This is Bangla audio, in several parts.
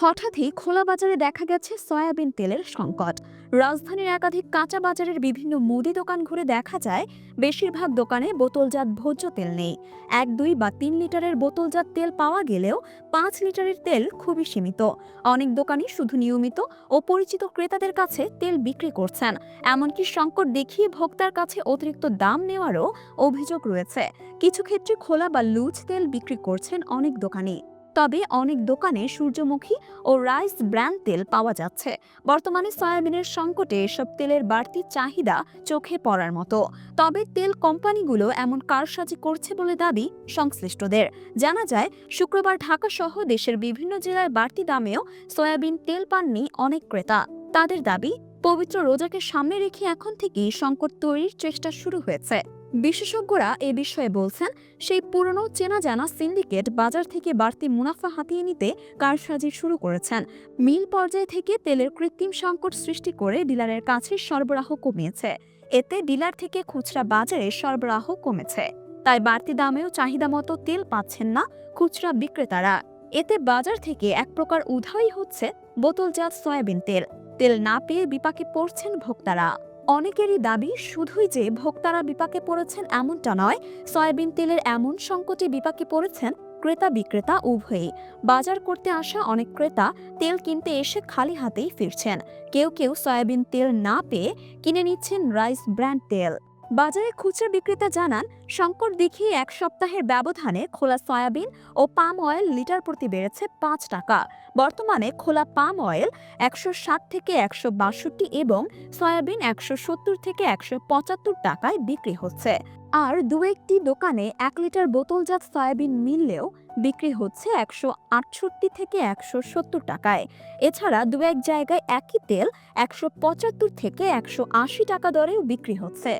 হঠাৎই খোলা বাজারে দেখা গেছে সয়াবিন তেলের সংকট। রাজধানীর একাধিক কাঁচা বাজারের বিভিন্ন মুদি দোকান ঘুরে দেখা যায়, বেশিরভাগ দোকানে বোতলজাত ভোজ্য তেল নেই। এক, দুই বা তিন লিটারের বোতলজাত তেল পাওয়া গেলেও পাঁচ লিটারের তেল খুবই সীমিত। অনেক দোকানই শুধু নিয়মিত ও পরিচিত ক্রেতাদের কাছে তেল বিক্রি করছেন। এমনকি সংকট দেখিয়ে ভোক্তার কাছে অতিরিক্ত দাম নেওয়ারও অভিযোগ রয়েছে। কিছু ক্ষেত্রে খোলা বা লুজ তেল বিক্রি করছেন অনেক দোকানি তবে অনেক দোকানে সূর্যমুখী ও রাইস ব্র্যান্ড তেল পাওয়া যাচ্ছে। বর্তমানে সয়াবিনের সংকটে এসব তেলের বাড়তি চাহিদা চোখে পড়ার মতো। তবে তেল কোম্পানিগুলো এমন কারসাজি করছে বলে দাবি সংশ্লিষ্টদের। জানা যায়, শুক্রবার ঢাকা সহ দেশের বিভিন্ন জেলায় বাড়তি দামেও সয়াবিন তেল পাননি অনেক ক্রেতা। তাদের দাবি, পবিত্র রোজাকে সামনে রেখে এখন থেকেই সংকট তৈরির চেষ্টা শুরু হয়েছে। বিশেষজ্ঞরা এ বিষয়ে বলছেন, সেই পুরনো চেনা জানা সিন্ডিকেট বাজার থেকে বাড়তি মুনাফা হাতিয়ে নিতে কারসাজি শুরু করেছেন। মিল পর্যায় থেকে তেলের কৃত্রিম সংকট সৃষ্টি করে ডিলারের কাছে সরবরাহ কমিয়েছে। এতে ডিলার থেকে খুচরা বাজারে সরবরাহ কমেছে। তাই বাড়তি দামেও চাহিদা মতো তেল পাচ্ছেন না খুচরা বিক্রেতারা। এতে বাজার থেকে এক প্রকার উধাই হচ্ছে বোতলজাত সয়াবিন তেল। তেল না পেয়ে বিপাকে পড়ছেন ভোক্তারা। অনেকেরই দাবি শুধুই যে ভোক্তারা বিপাকে পড়েছেন এমনটা নয়, সয়াবিন তেলের এমন সংকটে বিপাকে পড়েছেন ক্রেতা বিক্রেতা উভয়ে বাজার করতে আসা অনেক ক্রেতা তেল কিনতে এসে খালি হাতেই ফিরছেন। কেউ কেউ সয়াবিন তেল না পেয়ে কিনে নিচ্ছেন রাইস ব্র্যান্ড তেল। বাজারে খুচরা বিক্রেতা জানান, সংকট দেখিয়ে এক সপ্তাহের ব্যবধানে খোলা সয়াবিন ও পাম অয়েল লিটার প্রতি বেড়েছে পাঁচ টাকা। বর্তমানে খোলা পাম অয়েল একশো ষাট থেকে একশো বাষট্টি এবং সয়াবিন একশো সত্তর থেকে একশো পঁচাত্তর টাকায় বিক্রি হচ্ছে। আর দু একটি দোকানে এক লিটার বোতলজাত সয়াবিন মিললেও বিক্রি হচ্ছে একশো আটষট্টি থেকে একশো সত্তর টাকায়। এছাড়া দু এক জায়গায় একই তেল একশো পঁচাত্তর থেকে একশো আশি টাকা দরেও বিক্রি হচ্ছে।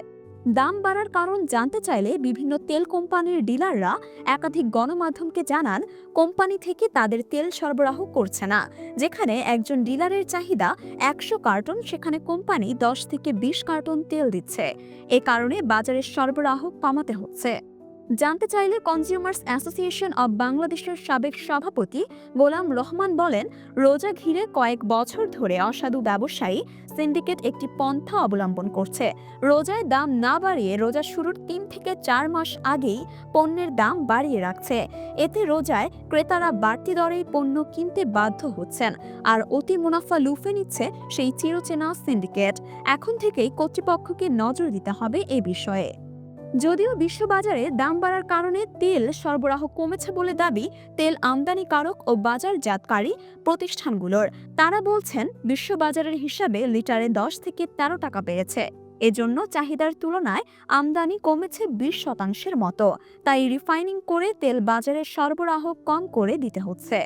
দাম বাড়ার কারণ জানতে চাইলে বিভিন্ন তেল কোম্পানির ডিলাররা একাধিক গণমাধ্যমকে জানান, কোম্পানি থেকে তাদের তেল সরবরাহ করছে না। যেখানে একজন ডিলারের চাহিদা একশো কার্টন, সেখানে কোম্পানি দশ থেকে বিশ কার্টন তেল দিচ্ছে। এ কারণে বাজারের সরবরাহ কমাতে হচ্ছে। জানতে চাইলে কনজিউমার্স অ্যাসোসিয়েশন অব বাংলাদেশের সাবেক সভাপতি গোলাম রহমান বলেন, রোজা ঘিরে কয়েক বছর ধরে অসাধু ব্যবসায়ী সিন্ডিকেট একটি পন্থা অবলম্বন করছে। রোজায় দাম না বাড়িয়ে রোজা শুরুর তিন থেকে চার মাস আগেই পণ্যের দাম বাড়িয়ে রাখছে। এতে রোজায় ক্রেতারা বাড়তি দরেই পণ্য কিনতে বাধ্য হচ্ছেন আর অতি মুনাফা লুফে নিচ্ছে সেই চিরচেনা সিন্ডিকেট এখন থেকেই কর্তৃপক্ষকে নজর দিতে হবে এ বিষয়ে। যদিও বিশ্ববাজারে দাম বাড়ার কারণে তেল সরবরাহ কমেছে বলে দাবি তেল আমদানিকারক ও বাজারজাতকারী প্রতিষ্ঠানগুলোর। তারা বলছেন, বিশ্ববাজারের হিসাবে লিটারে দশ থেকে তেরো টাকা বেড়েছে এজন্য চাহিদার তুলনায় আমদানি কমেছে বিশ শতাংশের মতো। তাই রিফাইনিং করে তেল বাজারে সরবরাহ কম করে দিতে হচ্ছে।